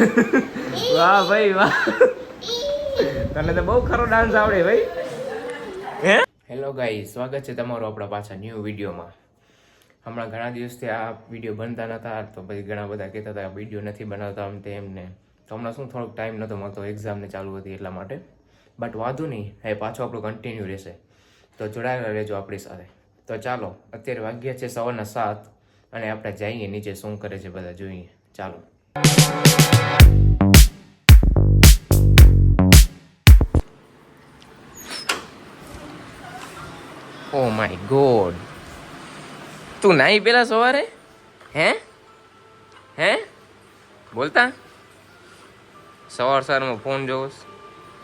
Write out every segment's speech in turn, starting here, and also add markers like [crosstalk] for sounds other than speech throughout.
વાહ ભાઈ, વાહ. તને તો બહુ ખરો ડાન્સ આવડે ભાઈ. હે? હેલો ગાઈ સ્વાગત છે તમારું આપણા પાછા ન્યૂ વિડીયોમાં. હમણાં ઘણા દિવસથી આ વીડિયો બનતા નતા, તો પછી ઘણા બધા કહેતા હતા વીડિયો નથી બનાવતા આમ તેમ ને. તો હમણાં શું થોડોક ટાઈમ નહોતો મળતો એક્ઝામને ચાલુ હતી એટલા માટે. બટ વાંધો નહીં એ પાછો આપણું કન્ટિન્યુ રહેશે. તો જોડાયેલા રહેજો આપણી સાથે. તો ચાલો, અત્યારે વાગ્યા છે સવારના સાત અને આપણે જઈએ નીચે શું કરે છે બધા, જોઈએ. ચાલો. Oh my god. તું નાઈ પેલા સવારે? હે? હે? બોલતા? સવાર સવારમાં ફોન જોઉં?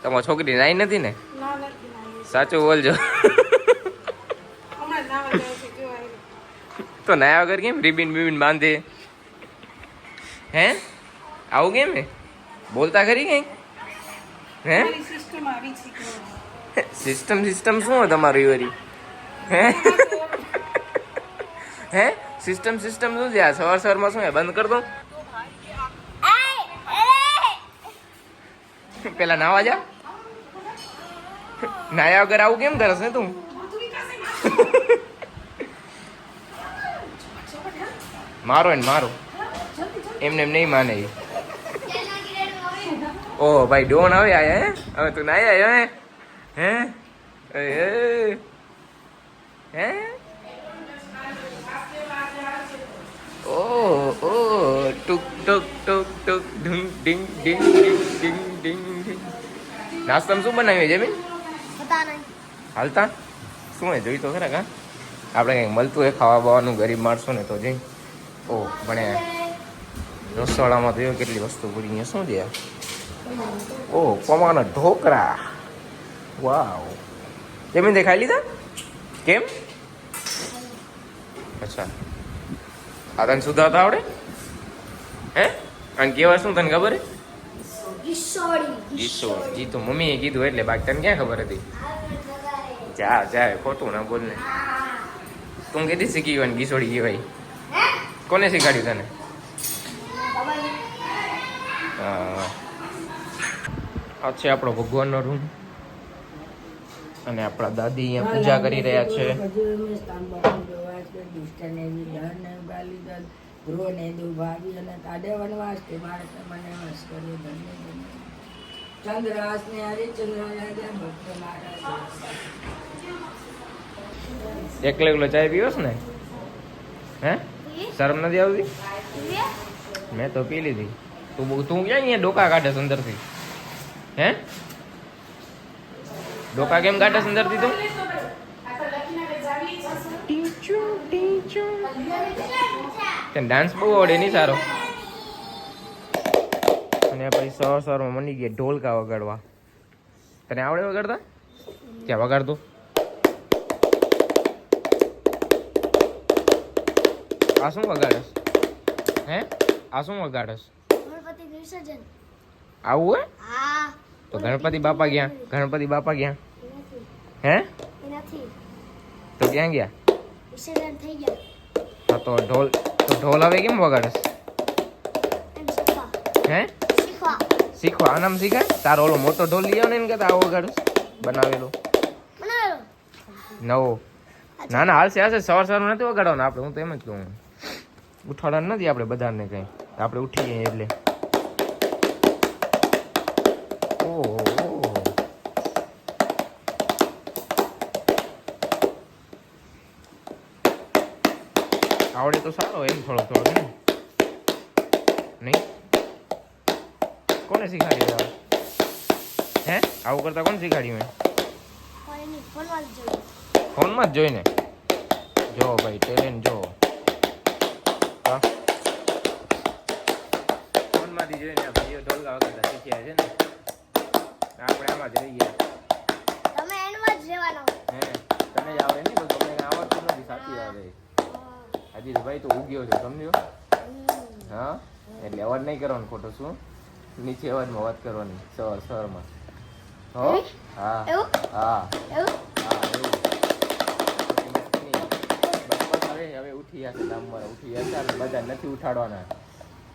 તમારી છોકરી નાઈ નથી ને. સાચું બોલજો. તો નાયા વગર કેમ? રિબિન બિબિન બાંધે. હે આવું કેમ હે બોલતા ખરી કંઈક હે મારી સિસ્ટમ આવી છે કે સિસ્ટમ સિસ્ટમ શું હોય તમારું વરી? હે? [laughs] હે? સિસ્ટમ સિસ્ટમ શું છે? આ સવાર સવારમાં શું હે બંધ કર દો [laughs] પેલા નાવા જા. [laughs] નાયા વગર આવું કેમ કરસ ને તું? મારો ને મારો. એમને એમ નહીં માને ઓ ભાઈ, ડોન આવે આયા, હે? હવે તું નાઈ આવ્યો હે? હે. હે? ઓ ઓ ટુક ટુક ટુક ટુક ઢુંગ ઢીંગ ઢીંગ ડિંગ ઢીંગ ઢીંગ ઢીંગ નાસ્તામાં શું બનાવ્યું, જમીન? પતા હાલતા? શું હે જોઈ તો આપણે કંઈક મળતું હોય ખાવા બાવાનું ગરીબ માણસો ને તો જઈ. ઓ ભણે. રસોડામાં તો એવી કેટલી વસ્તુ અહીંયા શું છે ઓ પમાના ઢોકરા. વાવ. જમીન તે ખાઈ લીધા? કેમ? અચ્છા. આ તને સુધારતા આવડે? હે? અને કેવા શું તને ખબર કિશોરી તો મમ્મીએ કીધું એટલે બાકી તને ક્યાં ખબર હતી? જા જા ખોટું ના બોલ ને તું કીધી શીખી ને ગીસોડી કહેવાય. કોને શીખવાડ્યું તને. આ છે આપણો ભગવાનનો રૂમ અને આપણા દાદી અહીંયા પૂજા કરી રહ્યા છે. ચંદ્રાસ ને હરિચંદ્ર ભક્ત મારા એકલો એકલો ચાય પીવસ ને? હે? શરમ નથી આવતી? મેં તો પી લીધી. તું તું ક્યાં અહીંયા ડોકા કાઢે અંદરથી? હે? ડોકા કેમ કાઢે અંદરથી તું? તને ડાન્સ બહુ આવડે નહીં સારો? અને પછી સર સવારમાં મની ગયા ઢોલકા વગાડવા. તને આવડે વગાડતા? ક્યાં વગાડતો? આ શું વગાડસ હે? આ શું વગાડસ વિસર્જન. આવું હે? હા. તો ગણપતિ બાપા ગયા. ગણપતિ બાપા ગયા. હે? નથી તો ક્યાં ગયા? વિસર્જન થઈ ગયા. હા તો ઢોલ તો ઢોલ હવે કેમ વગાડસ હે? શીખવા. શીખવા. આનામ શીખે? તારો ઓલો મોટો ઢોલ લઈ આવ ને એને કહેતા આવો વગાડસ બનાવેલો. નવો. ના ના હાલશે હાલશે. સવાર સવારમાં નથી વગાડવાનું આપણે. હું તો એમ જ કહું. ઉઠાડવાનું નથી આપણે બધાને કંઈ. આપણે ઉઠીએ એટલે. ઓહો ઓહો. આવડે તો સારો એમ થોડો થોડો ને નહીં? કોને શીખાડી આ? હે? આવું કરતા કોણ શીખવાડ્યું મેં ફોનમાં જ જોયું. ને જ જોઈને? જો ભાઈ ટેલેન્ટ જો. ફોનમાંથી જોઈને આ ભાઈઓ ઢોલકા વગાડતા શીખ્યા છે ને? આપણે આમાં જ રહી ગયા તમે એન્ડમાં જ રહેવાનો હે તને જ આવડે નહીં પણ તમને આવડતું નથી સાચી વાત હજી તો ભાઈ તો ઉગ્યો છે સમજ્યો? હા? એટલે અવાજ નહીં કરવાનો ખોટો શું? નીચે અવાજમાં વાત કરવાની સર સરમાં હો? હા? હા. હવે ઉઠી ગયા છે ઉઠી ગયા છે બધા નથી ઉઠાડવાના.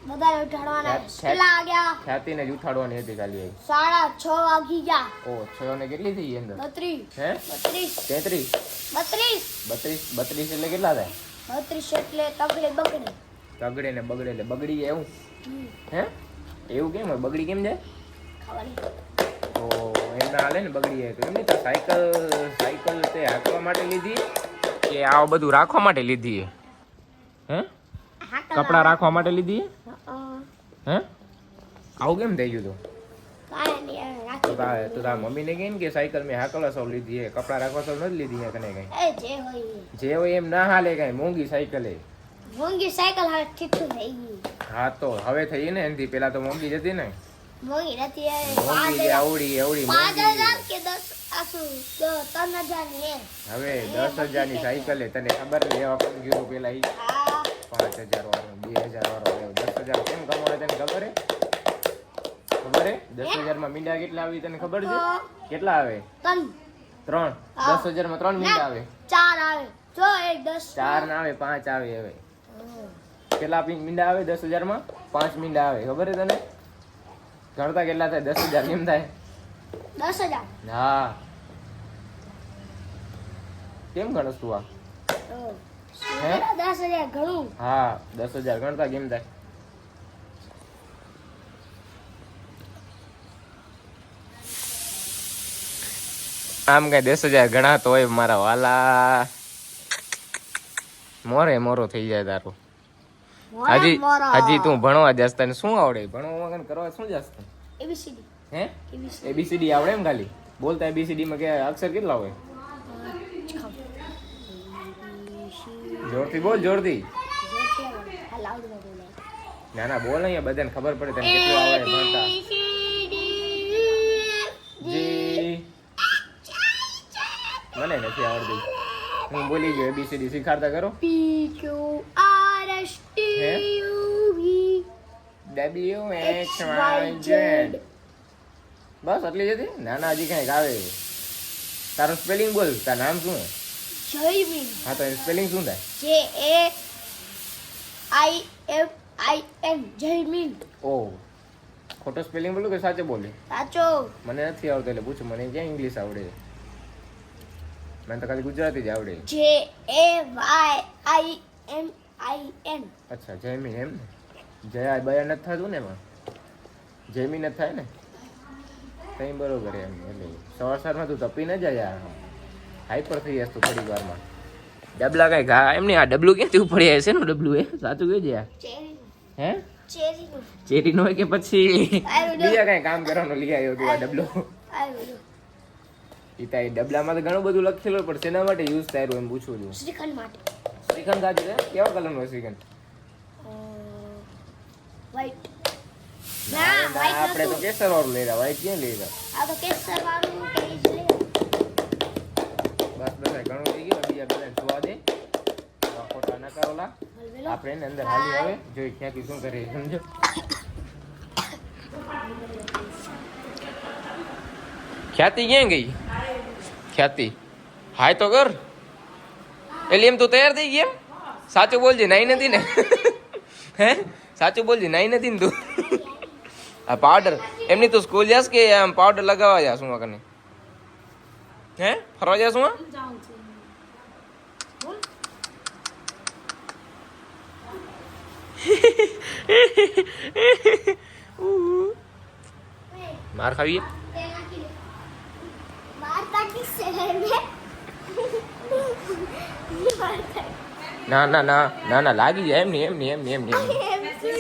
બધાને ઉઠાડવાના. કેટલા વાગ્યા ખ્યાતિને જ ઉઠાડવાની હતી ખાલી આવી સાડા છ વાગી ગયા. ઓ છ ને કેટલી થઈ અંદર? બત્રીસ. હે? બત્રીસ. તેત્રીસ. બત્રીસ. બત્રીસ બત્રીસ એટલે કેટલા થાય? બત્રીસ એટલે તગડે બગડે. તગડે ને બગડે એટલે બગડી જાય એવું? હે? એવું કેમ હોય? બગડી કેમ જાય? ખબર નહીં. તો એમના હાલે ને બગડી જાય તો. એમની તો સાયકલ સાયકલ તે હાંકવા માટે લીધી કે આ બધું રાખવા માટે લીધી હે? કપડા રાખવા માટે લીધી? હે. આવું કેમ થઈ ગયું તું? કાંઈ નહીં, હવે તો તાર તો તાર મમ્મીને કે સાયકલ મેં હાકલ સૌ લીધી હે. કપડા રાખવા સૌ નથી લીધી કને કઈ જે હોય એ. જે હોય એમ ના હાલે કઈ. મોંઘી સાયકલ હે મોંઘી સાયકલ હવે ઠીઠું થઈ ગઈ. હા તો હવે થઈ ને એનાથી. પેલા તો મોંઘી જતી ને. મોંઘી નથી હવે. આવડી પાંચ મોંઘી. હજાર દસ હજારની. હવે સાયકલ તને ખબર લેવા પણ ગયું પેલા પાંચ હજાર વાળો બે હજાર વાળો દસ હજાર કેમ કમાવે તને ખબર હે? ખબર હે? દસ હજારમાં મીંડા કેટલા આવી તને ખબર છે? કેટલા આવે? ત્રણ. દસ હજારમાં ત્રણ મીંડા આવે. ચાર આવે. જો એક દસ ચાર ના આવે પાંચ આવે હવે. કેટલા મીંડા આવે? દસ હજારમાં પાંચ મીંડા આવે. ખબર હે તને? ગણતા કેટલા થાય? દસ હજાર કેમ થાય? દસ હજાર. હા. કેમ ગણસ તું આ? દસ હજાર ઘણું હા દસ હજાર ગણતા કેમ થાય. આમ કઈ દસ હજાર ગણાતો હોય મારા વાલા. મોરે મોરો થઈ જાય તારું. હજી હજી તું ભણવા જાસ તને શું આવડે? ભણવા વગર કરવા શું જાસ? ABCD. હે. એબીસીડી આવડે એમ ખાલી? બોલતા એબીસીડી માં કે અક્ષર કેટલા હોય? જોરથી બોલ જોરથી. ના ના બોલ અહીંયા બધાને ખબર પડે તને કેટલું આવડે ભણતા. જી મને નથી આવડતી. હું બોલી ગયો એબીસીડી શીખાડતા કરો. P Q R S T U V W X Y Z બસ આટલી જ હતી? ના ના હજી કંઈક આવે. તારું સ્પેલિંગ બોલ તારું નામ શું? છે? જયમીન. હા તો સ્પેલિંગ શું થાય J, A, I, M, I, N. Jaymin. ઓ ખોટો સ્પેલિંગ બોલું કે સાચો બોલે સાચો મને નથી આવડતું એટલે પૂછું મને ક્યાં ઇંગ્લિશ આવડે છે? મને તો ખાલી ગુજરાતી જ આવડે J, A, Y, I, M, I, N. અચ્છા જયમીન એમ ને જયા બયા નથી થતું ને એમાં જયમીન જ થાય ને કઈ બરોબર એમ એટલે સવાર સવારમાં તું તપી ન જાય યાર હાઈપર થઈ જશે થોડી વારમાં. ડબલા કઈ ઘા એમની આ ડબલું ક્યાંથી ઉપડી છે ને ડબલું એ? સાચું કહે છે હે. ચેરી નો કે પછી બીજા કઈ કામ કરવાનું લઈ આવ્યો તું આ ડબલો? પિતા. ડબલામાં તો ઘણું બધું લખેલું પણ શેના માટે યુઝ થાય એમ પૂછું છું. શ્રીખંડ માટે. શ્રીખંડ સાચું છે કેવા કલરનો શ્રીખંડ? વ્હાઈટ ના, આપણે તો કેસર વાળું લઈ રહ્યા વાઈટ ક્યાં લઈ રહ્યા? આ તો કેસર વાળું આપણે એને અંદર હાલી આવે. જોઈ ક્યાંથી શું કરે સમજો? ખ્યાતિ ક્યાં ગઈ? ખ્યાતિ. હાય તો કર. એટલે એમ તું તૈયાર થઈ ગઈ એમ સાચું બોલજે, નાઈ નથી ને. હે? સાચું બોલજે, નાઈ નથી ને તું. આ પાવડર એમની તું સ્કૂલ જાસ કે આમ પાવડર લગાવવા જાસ હું કને હે? ફરવા જાસ હું [laughs] માર ખાવીએ ના ના ના ના ના લાગી જાય. એમ નહીં એમ નહીં એમ નહીં એમ નહીં એમ શું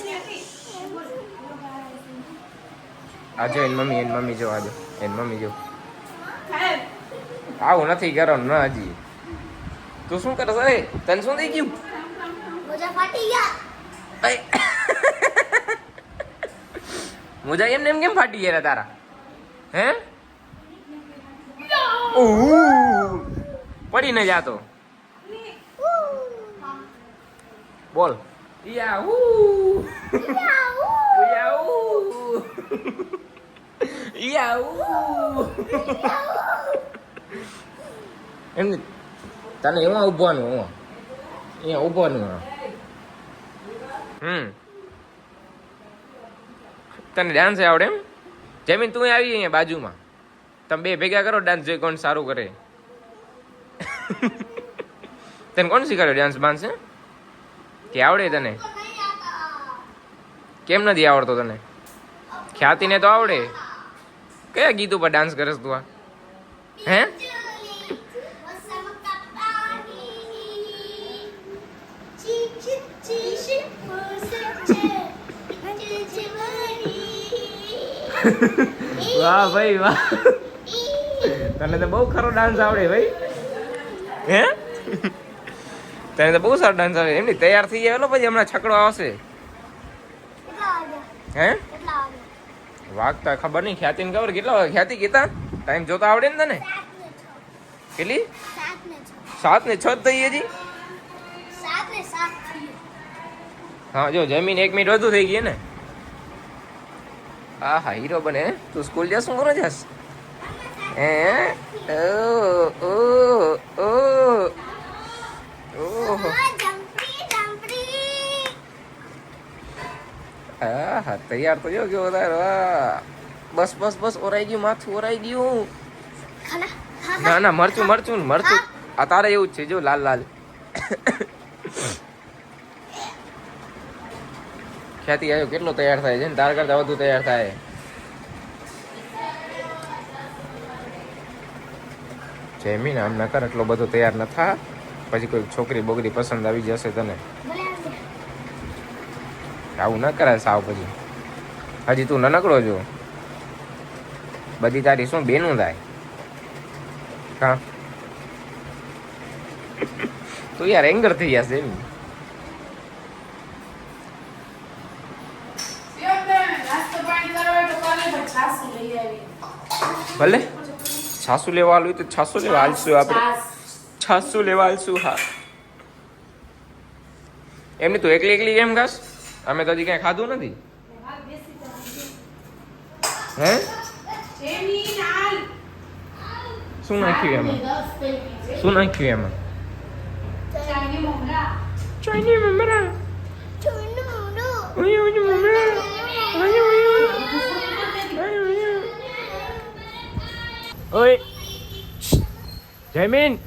આ જો એની મમ્મી એની મમ્મી જો આજો એન મમ્મી જો. આવું નથી કરવાનું ના હજી. તું શું કરસ અરે તને શું થઈ ગયું? ફાટી ગયા. મોજા એમને એમ કેમ ફાટી ગયા તારા? હે. પડી ન જાતો. બોલ. યાહુ યાહુ યાહુ એમ. તને એમાં ઉભવાનું ઊભવાનું, હા. હમ. તને ડાન્સ આવડે એમ? જમીન તું આવી અહીંયા બાજુમાં. તમે બે ભેગા કરો ડાન્સ જોઈ કોણ સારું કરે. [laughs] તને કોણ શીખવાડ્યો ડાન્સ બાન્સ કે આવડે તને? કેમ નથી આવડતો તને? ખ્યાતિને તો આવડે. કયા ગીત ઉપર ડાન્સ કરે છે તું આ? હે? વાહ ભાઈ વાહ. તને તો બહુ ખરો ડાન્સ આવડે ભાઈ. હે? તને તો બહુ સારો ડાન્સ આવડે. એમની તૈયાર થઈ જાય પછી હમણાં છકડો આવશે. હે? વાગતા ખબર નહીં ખ્યાતિને ખબર? કેટલા વાગે? ખ્યાતિ કીધા ટાઈમ જોતા આવડે ને તને? કેટલી? સાત ને છ જ થઈ હજી? હા જો જમીન એક મિનિટ વધુ થઈ ગઈ ને? હા હા હીરો બને તું સ્કૂલ જશ શું કરો જશ? હે? ઓ ઓ ઓ. હા હા તૈયાર તો જો કેવો તારો વાહ. બસ બસ બસ ઓરાઈ ગયું માથું ઓરાઈ ગયું. ના ના મરચું મરચું મરચું. આ તારે એવું જ છે જો લાલ લાલ. ખ્યાતિ આવ્યો કેટલો તૈયાર થાય છે ને? તાર કરતા વધુ તૈયાર થાય. જેમી આમ ના કર, એટલો બધો તૈયાર ન થા. પછી કોઈ છોકરી બોગરી પસંદ આવી જશે તને. આવું ન કરાય સાવ પછી. હજી તું નનકડો છો. બધી તારી શું બેનું થાય? હા. તું યાર એંગર થઈ જશે એમ નાસ્તો પાણી કરવા હોય તો કોને પણ છાશું લઈ આવી ભલે છાસુ લેવા આવ્યું તો છાસુ લેવા હાલશું આપણે. છાસુ. લેવા હાલશું હા. એમની તું એકલી એકલી કેમ ખાસ અમે તો હજી કાંઈ ખાધું નથી. હે? શું નાખ્યું એમાં. શું નાખ્યું એમાં? ચાઇની મમરા. ચાઇની મમરા. ઓય ઓય મમરા. ઓય ઓય ઓય જયમીન.